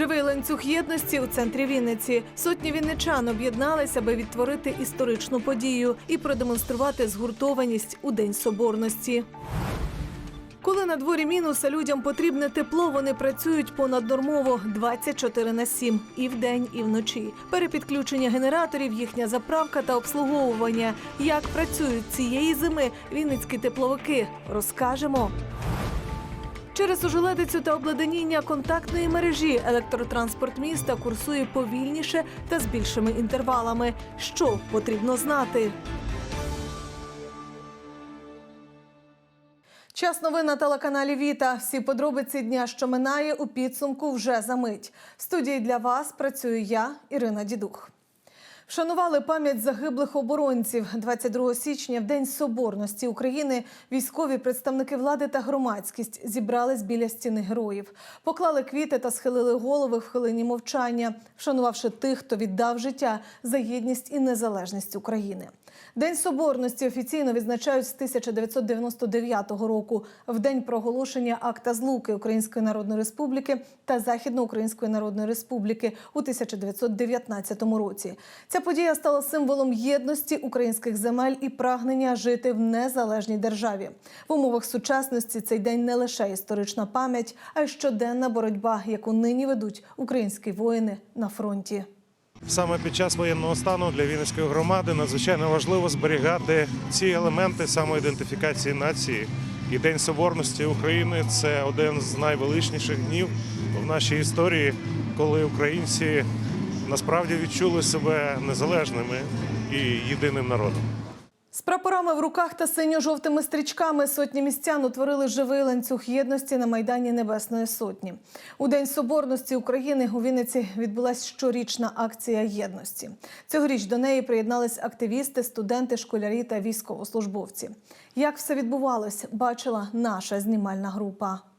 Живий ланцюг єдності у центрі Вінниці. Сотні вінничан об'єдналися, аби відтворити історичну подію і продемонструвати згуртованість у День Соборності. Коли на дворі мінус, а людям потрібне тепло, вони працюють понаднормово 24 на 7, і вдень, і вночі. Перепідключення генераторів, їхня заправка та обслуговування. Як працюють цієї зими вінницькі тепловики, розкажемо. Через ожеледицю та обладнання контактної мережі електротранспорт міста курсує повільніше та з більшими інтервалами. Що потрібно знати? Час новин на телеканалі Віта. Всі подробиці дня, що минає, у підсумку вже за мить. В студії для вас працюю я, Ірина Дідух. Вшанували пам'ять загиблих оборонців 22 січня, в День Соборності України. Військові представники влади та громадськість зібрались біля стіни героїв, поклали квіти та схилили голови в хвилині мовчання, вшанувавши тих, хто віддав життя за єдність і незалежність України. День Соборності офіційно відзначають з 1999 року, в день проголошення акта злуки Української Народної Республіки та Західноукраїнської Народної Республіки у 1919 році. Ця подія стала символом єдності українських земель і прагнення жити в незалежній державі. В умовах сучасності цей день не лише історична пам'ять, а й щоденна боротьба, яку нині ведуть українські воїни на фронті. Саме під час воєнного стану для Вінницької громади надзвичайно важливо зберігати ці елементи самоідентифікації нації. І День Соборності України це один з найвеличніших днів в нашій історії, коли українці насправді відчули себе незалежними і єдиним народом. З прапорами в руках та синьо-жовтими стрічками сотні містян утворили живий ланцюг єдності на майдані Небесної Сотні. У День Соборності України у Вінниці відбулася щорічна акція єдності. Цьогоріч до неї приєднались активісти, студенти, школярі та військовослужбовці. Як все відбувалось, бачила наша знімальна група.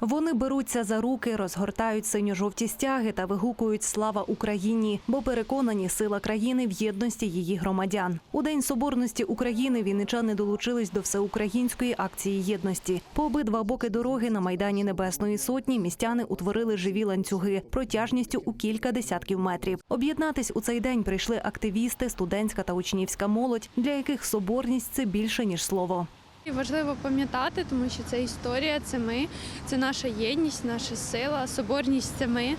Вони беруться за руки, розгортають синьо-жовті стяги та вигукують Слава Україні, бо переконані сила країни в єдності її громадян. У день соборності України вінничани долучились до всеукраїнської акції єдності. По обидва боки дороги на майдані Небесної Сотні містяни утворили живі ланцюги протяжністю у кілька десятків метрів. Об'єднатись у цей день прийшли активісти, студентська та учнівська молодь, для яких соборність це більше ніж слово. І Важливо пам'ятати, тому що це історія, це ми, це наша єдність, наша сила, соборність це ми.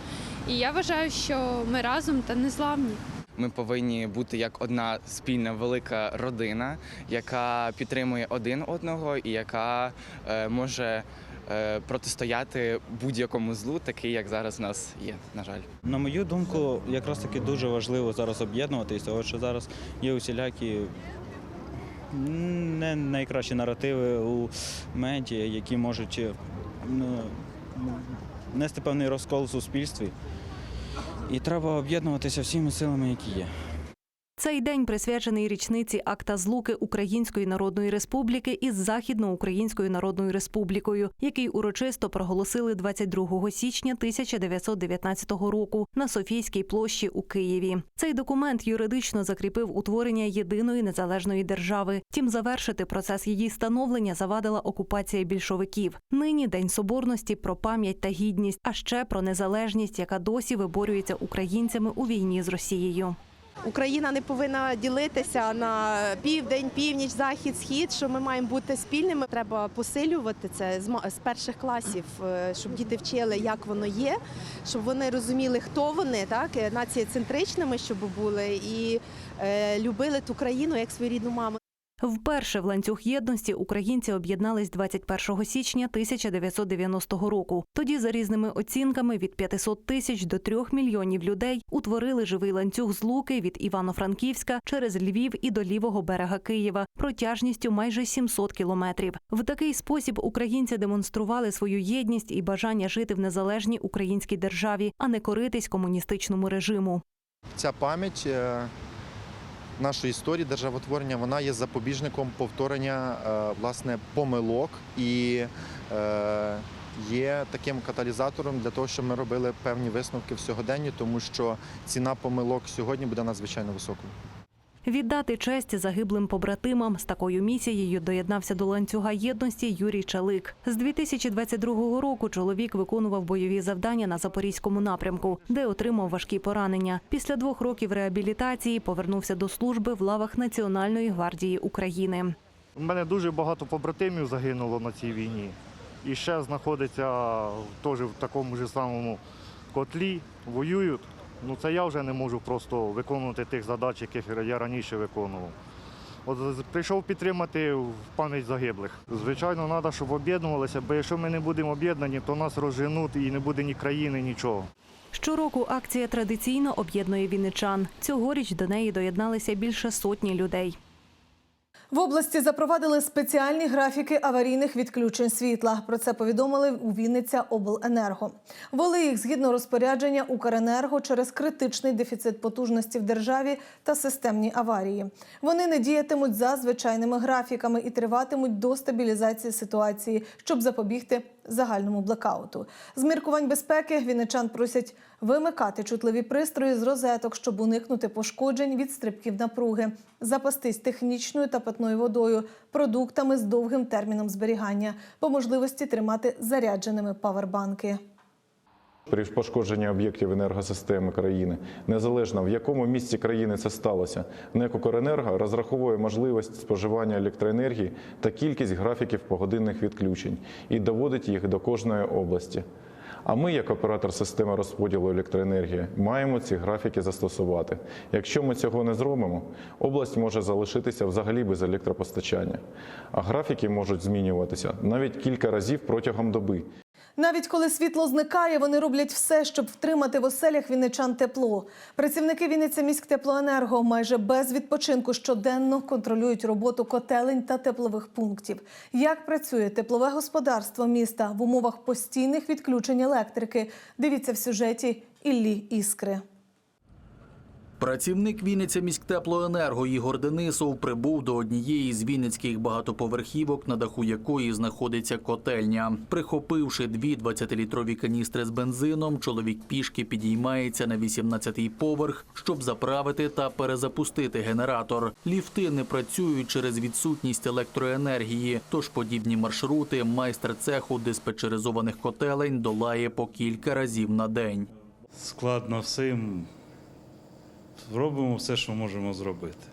І я вважаю, що ми разом та незламні. Ми повинні бути як одна спільна велика родина, яка підтримує один одного і яка е, може е, протистояти будь-якому злу, такий як зараз у нас є. На жаль. На мою думку, якраз таки дуже важливо зараз об'єднуватися, тому що зараз є усілякі не найкращі наративи у медіа, які можуть ну, нести певний розкол в суспільстві. І треба об'єднуватися всіми силами, які є. Цей день присвячений річниці акта злуки Української Народної Республіки із Західноукраїнською Народною Республікою, який урочисто проголосили 22 січня 1919 року на Софійській площі у Києві. Цей документ юридично закріпив утворення єдиної незалежної держави. Тім завершити процес її становлення завадила окупація більшовиків. Нині День Соборності про пам'ять та гідність, а ще про незалежність, яка досі виборюється українцями у війні з Росією. Україна не повинна ділитися на південь, північ, захід, схід. Що ми маємо бути спільними. Треба посилювати це з перших класів, е, щоб діти вчили, як воно є, щоб вони розуміли, хто вони, так е, націєцентричними, щоб були, і е, любили ту країну як свою рідну маму. Вперше в ланцюг єдності українці об'єднались 21 січня 1990 року. Тоді, за різними оцінками, від 500 тисяч до 3 мільйонів людей утворили живий ланцюг з Луки від Івано-Франківська через Львів і до лівого берега Києва протяжністю майже 700 кілометрів. В такий спосіб українці демонстрували свою єдність і бажання жити в незалежній українській державі, а не коритись комуністичному режиму. Ця пам'ять е, нашої історії державотворення вона є запобіжником повторення е, власне помилок і е, є таким каталізатором для того, щоб ми робили певні висновки в сьогоденні, тому що ціна помилок сьогодні буде надзвичайно високою. Віддати честь загиблим побратимам з такою місією доєднався до ланцюга єдності Юрій Чалик. З 2022 року чоловік виконував бойові завдання на запорізькому напрямку, де отримав важкі поранення. Після двох років реабілітації повернувся до служби в лавах Національної гвардії України. У мене дуже багато побратимів загинуло на цій війні. І ще знаходиться теж в такому ж самому котлі, воюють. Ну це я вже не можу просто виконувати тих задач, яких я раніше виконував. От прийшов підтримати в пам'ять загиблих. Звичайно, треба, щоб об'єднувалися, бо якщо ми не будемо об'єднані, то нас розженуть і не буде ні країни, нічого. Щороку акція традиційно об'єднує вінничан. Цьогоріч до неї доєдналися більше сотні людей. В області запровадили спеціальні графіки аварійних відключень світла. Про це повідомили у Вінниця Обленерго. Ввели їх згідно розпорядження Укренерго через критичний дефіцит потужності в державі та системні аварії. Вони не діятимуть за звичайними графіками і триватимуть до стабілізації ситуації, щоб запобігти загальному блекауту. З міркувань безпеки вінничан просять вимикати чутливі пристрої з розеток, щоб уникнути пошкоджень від стрибків напруги, запастись технічною та питною водою, продуктами з довгим терміном зберігання, по можливості тримати зарядженими павербанки. При пошкодженні об'єктів енергосистеми країни, незалежно в якому місці країни це сталося, НЕК «Укренерго» розраховує можливість споживання електроенергії та кількість графіків погодинних відключень і доводить їх до кожної області. А ми, як оператор системи розподілу електроенергії, маємо ці графіки застосувати. Якщо ми цього не зробимо, область може залишитися взагалі без електропостачання. А графіки можуть змінюватися навіть кілька разів протягом доби. Навіть коли світло зникає, вони роблять все, щоб втримати в оселях вінничан тепло. Працівники Вінниця міськтеплоенерго майже без відпочинку щоденно контролюють роботу котелень та теплових пунктів. Як працює теплове господарство міста в умовах постійних відключень електрики? Дивіться в сюжеті Іллі Іскри. Працівник Вінниця міськтеплоенерго Ігор Денисов прибув до однієї з вінницьких багатоповерхівок, на даху якої знаходиться котельня. Прихопивши дві 20-літрові каністри з бензином, чоловік пішки підіймається на 18-й поверх, щоб заправити та перезапустити генератор. Ліфти не працюють через відсутність електроенергії, тож подібні маршрути майстер цеху диспетчеризованих котелень долає по кілька разів на день. складно всім. Робимо все, що можемо зробити.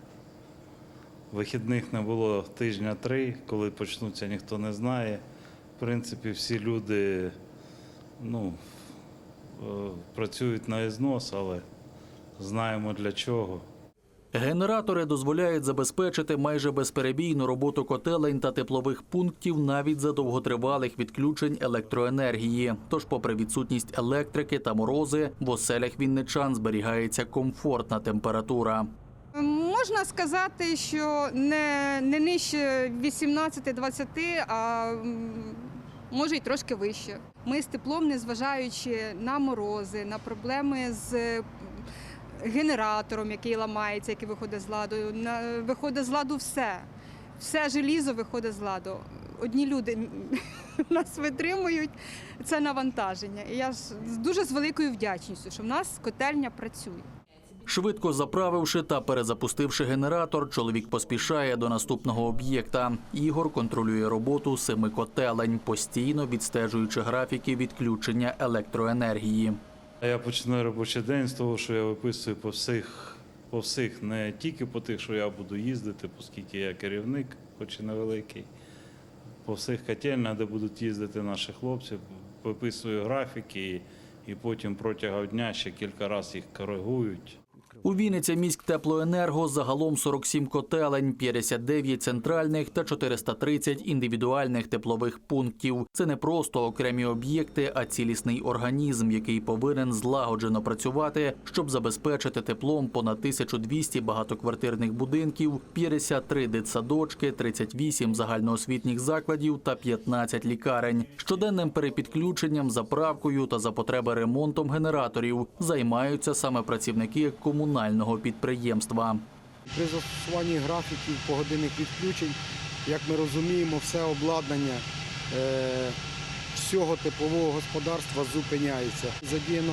Вихідних не було тижня три, коли почнуться, ніхто не знає. В принципі, всі люди ну, е, працюють на ізнос, але знаємо для чого. Генератори дозволяють забезпечити майже безперебійну роботу котелень та теплових пунктів навіть за довготривалих відключень електроенергії. Тож, попри відсутність електрики та морози, в оселях вінничан зберігається комфортна температура. Можна сказати, що не, не нижче 18-20, а може й трошки вище. Ми з теплом, незважаючи на морози, на проблеми з генератором, який ламається, який виходить з ладу, виходить з ладу все. Все желізо виходить з ладу. Одні люди нас витримують це навантаження. І я ж дуже з великою вдячністю, що в нас котельня працює. Швидко заправивши та перезапустивши генератор, чоловік поспішає до наступного об'єкта. Ігор контролює роботу семи котелень, постійно відстежуючи графіки відключення електроенергії. Я починаю робочий день з того, що я виписую по всіх, по всіх, не тільки по тих, що я буду їздити, оскільки я керівник, хоч і невеликий. По всіх котельнях, де будуть їздити наші хлопці, виписую графіки і потім протягом дня ще кілька разів їх коригують. У Вінниця міськтеплоенерго загалом 47 котелень, 59 центральних та 430 індивідуальних теплових пунктів. Це не просто окремі об'єкти, а цілісний організм, який повинен злагоджено працювати, щоб забезпечити теплом понад 1200 багатоквартирних будинків, 53 дитсадочки, 38 загальноосвітніх закладів та 15 лікарень. Щоденним перепідключенням, заправкою та за потреби ремонтом генераторів займаються саме працівники комунального підприємства. При застосуванні графіків погодинних відключень, як ми розуміємо, все обладнання е, всього теплового господарства зупиняється. Задіяно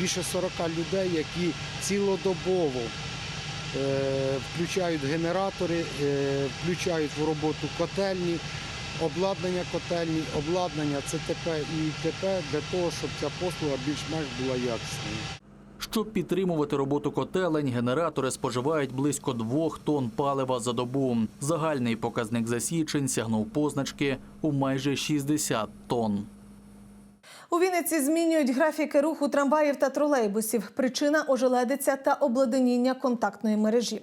більше 40 людей, які цілодобово е, включають генератори, е, включають в роботу котельні, обладнання котельні, обладнання ЦТП і ІТП для того, щоб ця послуга більш-менш була якісною. Щоб підтримувати роботу котелень, генератори споживають близько двох тонн палива за добу. Загальний показник засічень сягнув позначки у майже 60 тонн. У Вінниці змінюють графіки руху трамваїв та тролейбусів. Причина ожеледиця та обледеніння контактної мережі.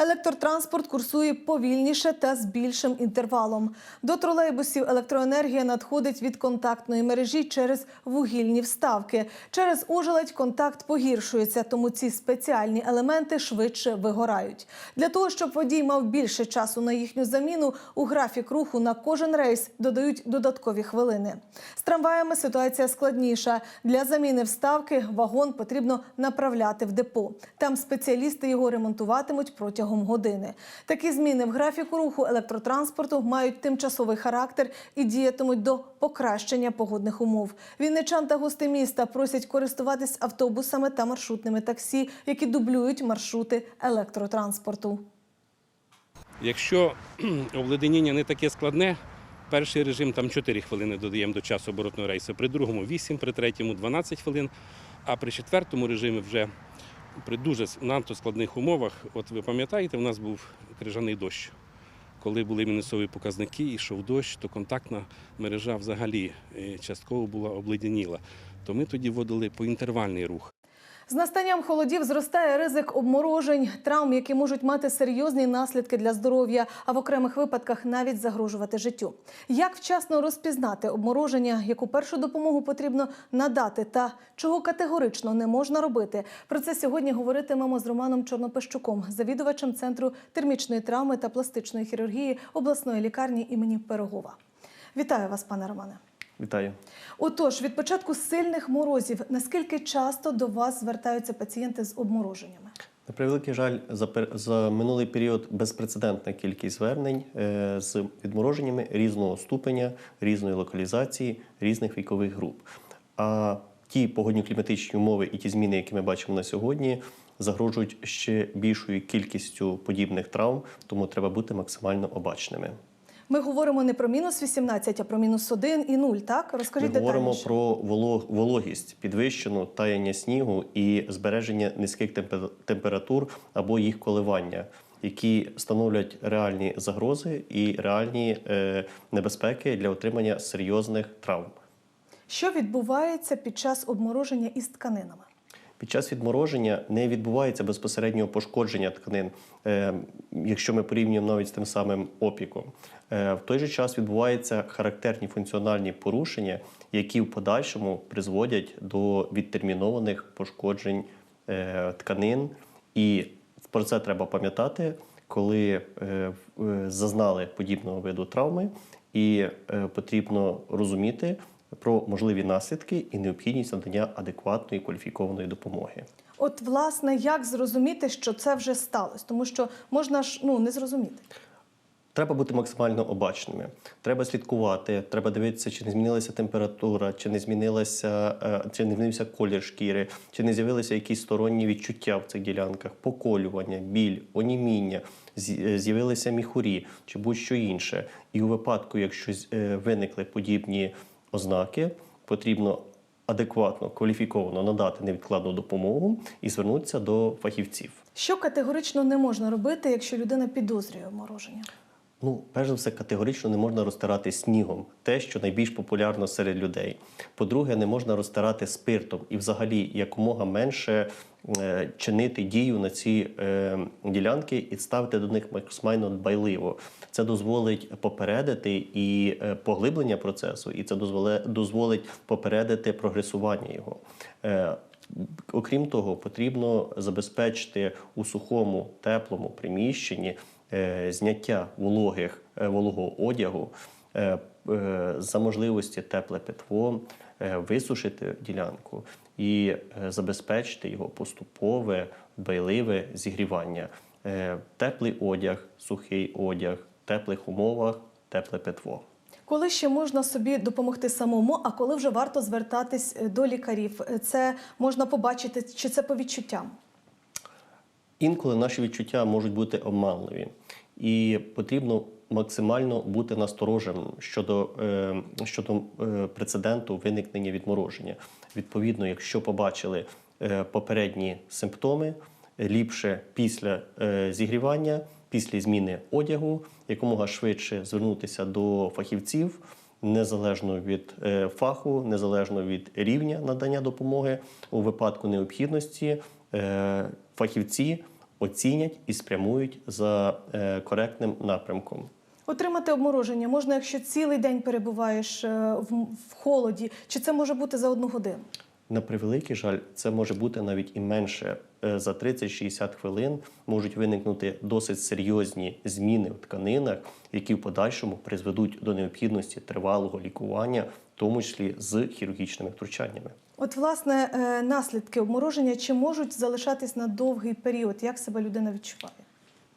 Електротранспорт курсує повільніше та з більшим інтервалом. До тролейбусів електроенергія надходить від контактної мережі через вугільні вставки. Через ожеледь контакт погіршується, тому ці спеціальні елементи швидше вигорають. Для того, щоб водій мав більше часу на їхню заміну, у графік руху на кожен рейс додають додаткові хвилини. З трамваями ситуація складніша. Для заміни вставки вагон потрібно направляти в депо. Там спеціалісти його ремонтуватимуть протягом години. Такі зміни в графіку руху електротранспорту мають тимчасовий характер і діятимуть до покращення погодних умов. Вінничан та гости міста просять користуватись автобусами та маршрутними таксі, які дублюють маршрути електротранспорту. Якщо обледеніння не таке складне, перший режим там 4 хвилини додаємо до часу оборотного рейсу, при другому 8, при третьому 12 хвилин, а при четвертому режимі вже при дуже надто складних умовах, от ви пам'ятаєте, у нас був крижаний дощ. Коли були мінусові показники, йшов дощ, то контактна мережа взагалі е, частково була обледеніла. То ми тоді вводили поінтервальний рух. З настанням холодів зростає ризик обморожень, травм, які можуть мати серйозні наслідки для здоров'я, а в окремих випадках навіть загрожувати життю. Як вчасно розпізнати обмороження, яку першу допомогу потрібно надати, та чого категорично не можна робити? Про це сьогодні говоритимемо з Романом Чорнопищуком, завідувачем центру термічної травми та пластичної хірургії обласної лікарні імені Пирогова. Вітаю вас, пане Романе. Вітаю. Отож, від початку сильних морозів, наскільки часто до вас звертаються пацієнти з обмороженнями? На превеликий жаль, за, за минулий період безпрецедентна кількість звернень е, з відмороженнями різного ступеня, різної локалізації, різних вікових груп. А ті погодні-кліматичні умови і ті зміни, які ми бачимо на сьогодні, загрожують ще більшою кількістю подібних травм, тому треба бути максимально обачними. Ми говоримо не про мінус 18, а про мінус 1 і 0, так? Розкажіть Ми говоримо детальніше. про волог- вологість, підвищену таяння снігу і збереження низьких темпе- температур або їх коливання, які становлять реальні загрози і реальні е, небезпеки для отримання серйозних травм. Що відбувається під час обмороження із тканинами? Під час відмороження не відбувається безпосереднього пошкодження тканин, е, якщо ми порівнюємо навіть з тим самим опіком. Е, в той же час відбуваються характерні функціональні порушення, які в подальшому призводять до відтермінованих пошкоджень е, тканин. І про це треба пам'ятати, коли е, зазнали подібного виду травми, і потрібно розуміти про можливі наслідки і необхідність надання адекватної кваліфікованої допомоги. От, власне, як зрозуміти, що це вже сталося? Тому що можна ж ну не зрозуміти. Треба бути максимально обачними. Треба слідкувати, треба дивитися, чи не змінилася температура, чи не змінилася, е, чи не змінився колір шкіри, чи не з'явилися якісь сторонні відчуття в цих ділянках, поколювання, біль, оніміння, е, з'явилися міхурі чи будь-що інше. І у випадку, якщо е, виникли подібні ознаки, потрібно адекватно, кваліфіковано надати невідкладну допомогу і звернутися до фахівців. Що категорично не можна робити, якщо людина підозрює обмороження? Ну, перш за все, категорично не можна розтирати снігом, те, що найбільш популярно серед людей. По-друге, не можна розтирати спиртом і, взагалі, якомога менше е, чинити дію на ці е, ділянки і ставити до них максимально дбайливо. Це дозволить попередити і е, поглиблення процесу, і це дозволе, дозволить попередити прогресування його. Е, Окрім того, потрібно забезпечити у сухому теплому приміщенні зняття вологих е, вологого одягу е, е, за можливості тепле питво, е, висушити ділянку і е, забезпечити його поступове дбайливе зігрівання. Е, Теплий одяг, сухий одяг, теплих умовах, тепле питво. Коли ще можна собі допомогти самому, а коли вже варто звертатись е, до лікарів? Е, Це можна побачити, чи це по відчуттям? Інколи наші відчуття можуть бути обманливі, і потрібно максимально бути настороженим щодо, е, щодо е, прецеденту виникнення відмороження. Відповідно, якщо побачили е, попередні симптоми, ліпше після зігрівання, після зміни одягу, якомога швидше звернутися до фахівців, незалежно від фаху, незалежно від рівня надання допомоги у випадку необхідності. Е, Фахівці оцінять і спрямують за е, коректним напрямком. Отримати обмороження можна, якщо цілий день перебуваєш е, в, в холоді, чи це може бути за одну годину? На превеликий жаль, це може бути навіть і менше. Е, За 30-60 хвилин можуть виникнути досить серйозні зміни в тканинах, які в подальшому призведуть до необхідності тривалого лікування, в тому числі з хірургічними втручаннями. От, власне, е, наслідки обмороження чи можуть залишатись на довгий період? Як себе людина відчуває?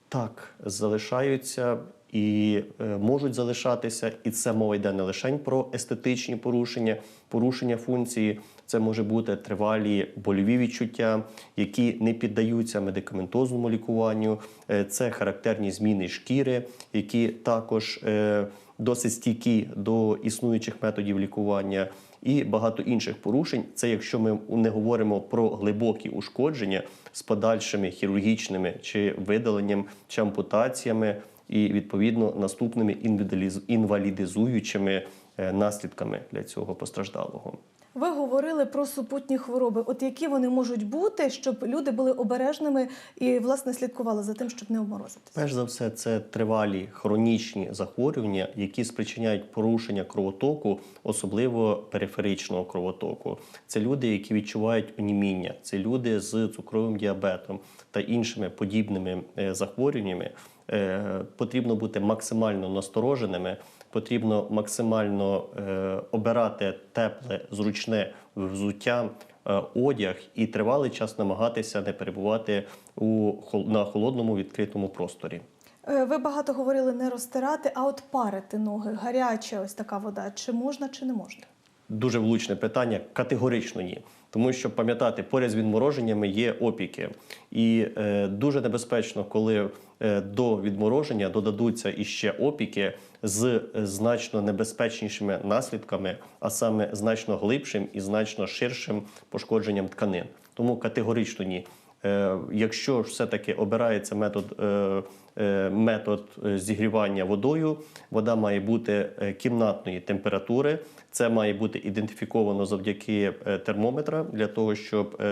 Так, залишаються і е, можуть залишатися, і це мова йде не лише про естетичні порушення, порушення функції. Це може бути тривалі больові відчуття, які не піддаються медикаментозному лікуванню. Е, Це характерні зміни шкіри, які також е, досить стійкі до існуючих методів лікування. І багато інших порушень. Це якщо ми не говоримо про глибокі ушкодження з подальшими хірургічними чи видаленням чи ампутаціями, і відповідно наступними інвалідиз- інвалідизуючими е, наслідками для цього постраждалого. Ви говорили про супутні хвороби. От які вони можуть бути, щоб люди були обережними і власне слідкували за тим, щоб не обморозитися? Перш за все, це тривалі хронічні захворювання, які спричиняють порушення кровотоку, особливо периферичного кровотоку. Це люди, які відчувають оніміння, це люди з цукровим діабетом та іншими подібними е, захворюваннями. Е, Потрібно бути максимально настороженими, потрібно максимально е, обирати тепле, зручне взуття, е, одяг і тривалий час намагатися не перебувати у на холодному відкритому просторі. Ви багато говорили не розтирати, а от парити ноги. Гаряча ось така вода. Чи можна, чи не можна? Дуже влучне питання, категорично ні. Тому що пам'ятати, поряд з відмороженнями є опіки, і е, дуже небезпечно, коли е, до відмороження додадуться іще опіки з е, значно небезпечнішими наслідками, а саме значно глибшим і значно ширшим пошкодженням тканин. Тому категорично ні. Е, Якщо ж все-таки обирається метод, е, е, метод зігрівання водою, вода має бути кімнатної температури. Це має бути ідентифіковано завдяки термометра для того, щоб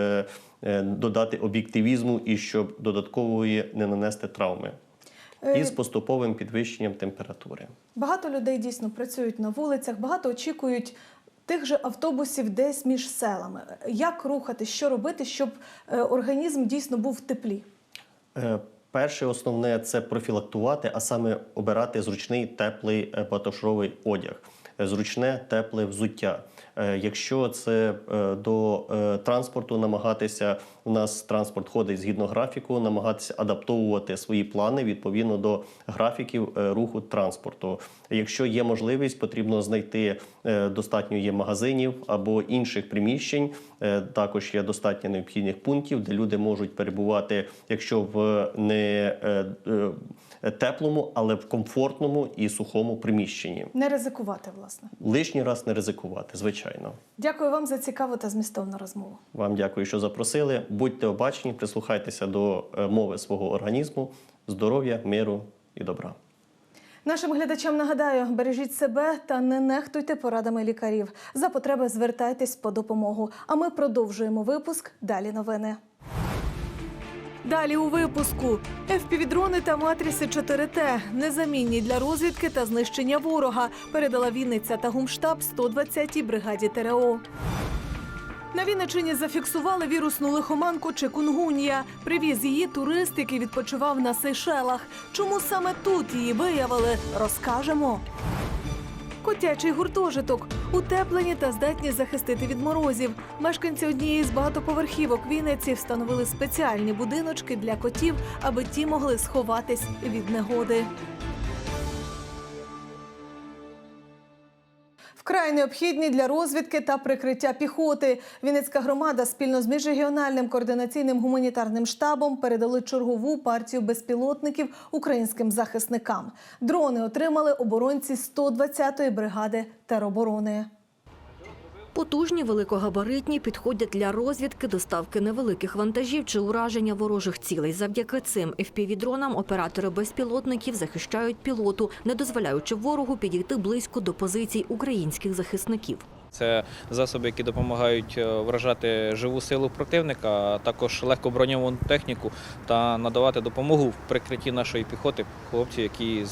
додати об'єктивізму і щоб додаткової не нанести травми. І з поступовим підвищенням температури. Багато людей дійсно працюють на вулицях, багато очікують тих же автобусів десь між селами. Як рухати, що робити, щоб е, організм дійсно був в теплі? Е, Перше основне це профілактувати, а саме обирати зручний теплий багатошаровий одяг, е, зручне тепле взуття. Е, Якщо це е, до е, транспорту, намагатися у нас транспорт ходить згідно графіку, намагатися адаптовувати свої плани відповідно до графіків руху транспорту. Якщо є можливість, потрібно знайти достатньо є магазинів або інших приміщень. Також є достатньо необхідних пунктів, де люди можуть перебувати, якщо в не теплому, але в комфортному і сухому приміщенні. Не ризикувати, власне. Лишній раз не ризикувати, звичайно. Дякую вам за цікаву та змістовну розмову. Вам дякую, що запросили. Будьте обачні, прислухайтеся до е, мови свого організму, здоров'я, миру і добра. Нашим глядачам нагадаю, бережіть себе та не нехтуйте порадами лікарів. За потреби звертайтесь по допомогу. А ми продовжуємо випуск. Далі новини. Далі у випуску FPV-дрони та матріси 4Т незамінні для розвідки та знищення ворога. Передала Вінниця та Гумштаб 120-й бригаді ТРО. На Вінничині зафіксували вірусну лихоманку чикунгунія. Привіз її турист, який відпочивав на Сейшелах. Чому саме тут її виявили, розкажемо. Котячий гуртожиток утеплені та здатні захистити від морозів. Мешканці однієї з багатоповерхівок Вінниці встановили спеціальні будиночки для котів, аби ті могли сховатись від негоди. Вкрай необхідні для розвідки та прикриття піхоти. Вінницька громада спільно з міжрегіональним координаційним гуманітарним штабом передали чергову партію безпілотників українським захисникам. Дрони отримали оборонці 120-ї бригади тероборони. Потужні великогабаритні підходять для розвідки, доставки невеликих вантажів чи ураження ворожих цілей. Завдяки цим FPV-дронам оператори безпілотників захищають пілоту, не дозволяючи ворогу підійти близько до позицій українських захисників. Це засоби, які допомагають е, вражати живу силу противника, а також легко броньовану техніку та надавати допомогу в прикритті нашої піхоти, хлопців, які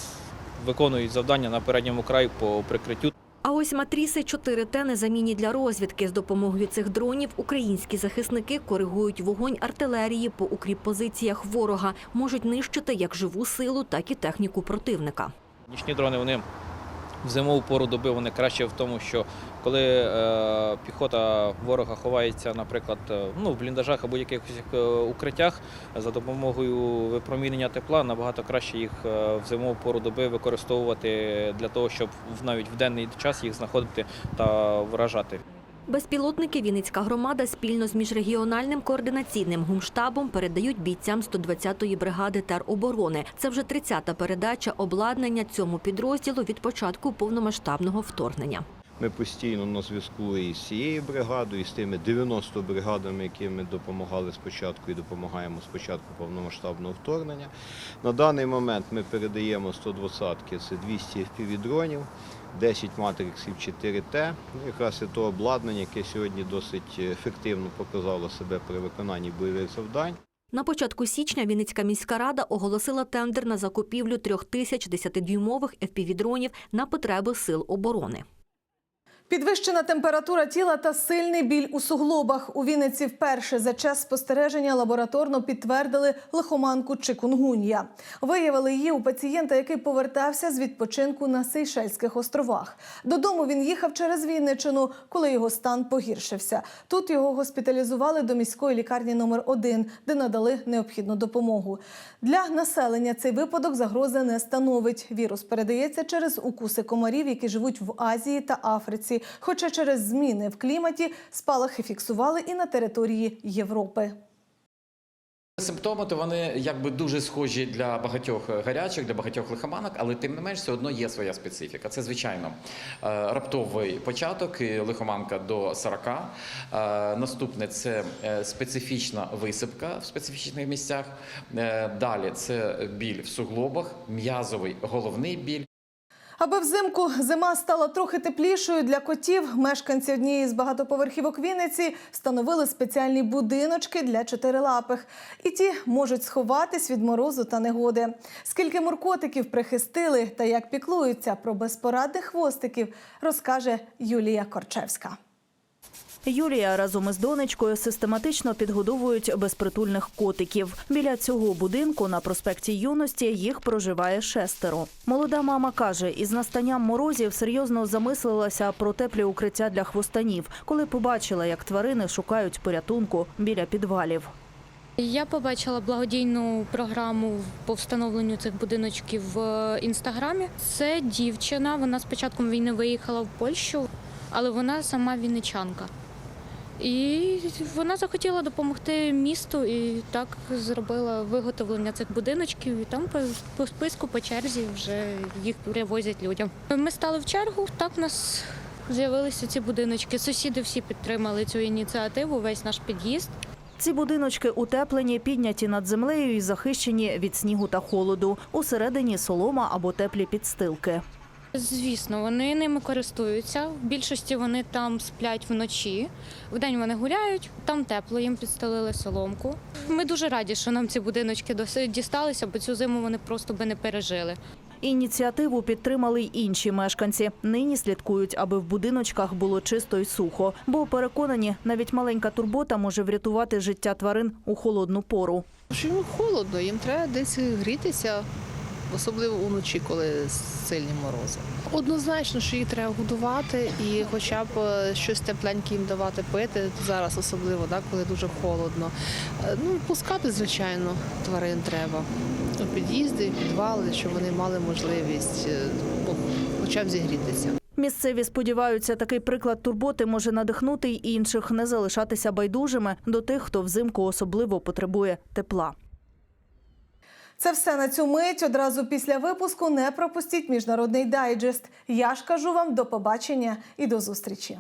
виконують завдання на передньому краю по прикриттю. А ось матріси 4Т незамінні для розвідки. З допомогою цих дронів українські захисники коригують вогонь артилерії по укріппозиціях ворога, можуть нищити як живу силу, так і техніку противника. Нічні дрони вони в зимову пору доби вони краще в тому, що коли е, піхота ворога ховається, наприклад, е, ну, в бліндажах або якихось е, укриттях, за допомогою випромінення тепла набагато краще їх е, в зимову пору доби використовувати для того, щоб навіть в денний час їх знаходити та вражати. Безпілотники Вінницька громада спільно з міжрегіональним координаційним гумштабом передають бійцям 120-ї бригади тероборони. Це вже 30-та передача обладнання цьому підрозділу від початку повномасштабного вторгнення. Ми постійно на зв'язку із цією бригадою, і з тими 90 бригадами, які ми допомагали спочатку і допомагаємо з початку повномасштабного вторгнення. На даний момент ми передаємо 120-ки, це 200 FPV-дронів, 10 матриксів 4Т, ну, якраз і то обладнання, яке сьогодні досить ефективно показало себе при виконанні бойових завдань. На початку січня Вінницька міська рада оголосила тендер на закупівлю трьох тисяч 10-дюймових FPV-дронів на потреби сил оборони. Підвищена температура тіла та сильний біль у суглобах. У Вінниці вперше за час спостереження лабораторно підтвердили лихоманку чикунгун'я. Виявили її у пацієнта, який повертався з відпочинку на Сейшельських островах. Додому він їхав через Вінничину, коли його стан погіршився. Тут його госпіталізували до міської лікарні номер 1 де надали необхідну допомогу. Для населення цей випадок загрози не становить. Вірус передається через укуси комарів, які живуть в Азії та Африці. Хоча через зміни в кліматі спалахи фіксували і на території Європи. Симптоми то вони якби дуже схожі для багатьох гарячих, для багатьох лихоманок, але тим не менш все одно є своя специфіка. Це звичайно е, раптовий початок, лихоманка до 40. Е, Наступне це е, специфічна висипка в специфічних місцях. Е, Далі це біль в суглобах, м'язовий головний біль. Аби взимку зима стала трохи теплішою для котів, мешканці однієї з багатоповерхівок Вінниці встановили спеціальні будиночки для чотирилапих. І ті можуть сховатись від морозу та негоди. Скільки муркотиків прихистили та як піклуються про безпорадних хвостиків, розкаже Юлія Корчевська. Юлія разом із донечкою систематично підгодовують безпритульних котиків. Біля цього будинку на проспекті юності їх проживає шестеро. Молода мама каже, із настанням морозів серйозно замислилася про теплі укриття для хвостанів, коли побачила, як тварини шукають порятунку біля підвалів. Я побачила благодійну програму по встановленню цих будиночків в інстаграмі. Це дівчина. Вона з початком війни виїхала в Польщу, але вона сама вінничанка. І вона захотіла допомогти місту і так зробила виготовлення цих будиночків. І там по, списку, по черзі вже їх привозять людям. Ми стали в чергу. Так у нас з'явилися ці будиночки. Сусіди всі підтримали цю ініціативу, весь наш під'їзд. Ці будиночки утеплені, підняті над землею і захищені від снігу та холоду. Усередині солома або теплі підстилки. Звісно, вони ними користуються. В більшості вони там сплять вночі. Вдень вони гуляють, там тепло, їм підстелили соломку. Ми дуже раді, що нам ці будиночки дісталися, бо цю зиму вони просто би не пережили. Ініціативу підтримали й інші мешканці. Нині слідкують, аби в будиночках було чисто й сухо, бо переконані, навіть маленька турбота може врятувати життя тварин у холодну пору. Що їм холодно, їм треба десь грітися, особливо уночі, коли сильні морози. Однозначно, що їх треба годувати і хоча б е, щось тепленьке їм давати пити. Зараз особливо, так, коли дуже холодно. Е, Ну, пускати, звичайно, тварин треба. У під'їзди, підвали, щоб вони мали можливість е, ну, хоча б зігрітися. Місцеві сподіваються, такий приклад турботи може надихнути й інших не залишатися байдужими до тих, хто взимку особливо потребує тепла. Це все на цю мить. Одразу після випуску не пропустіть міжнародний дайджест. Я ж кажу вам до побачення і до зустрічі.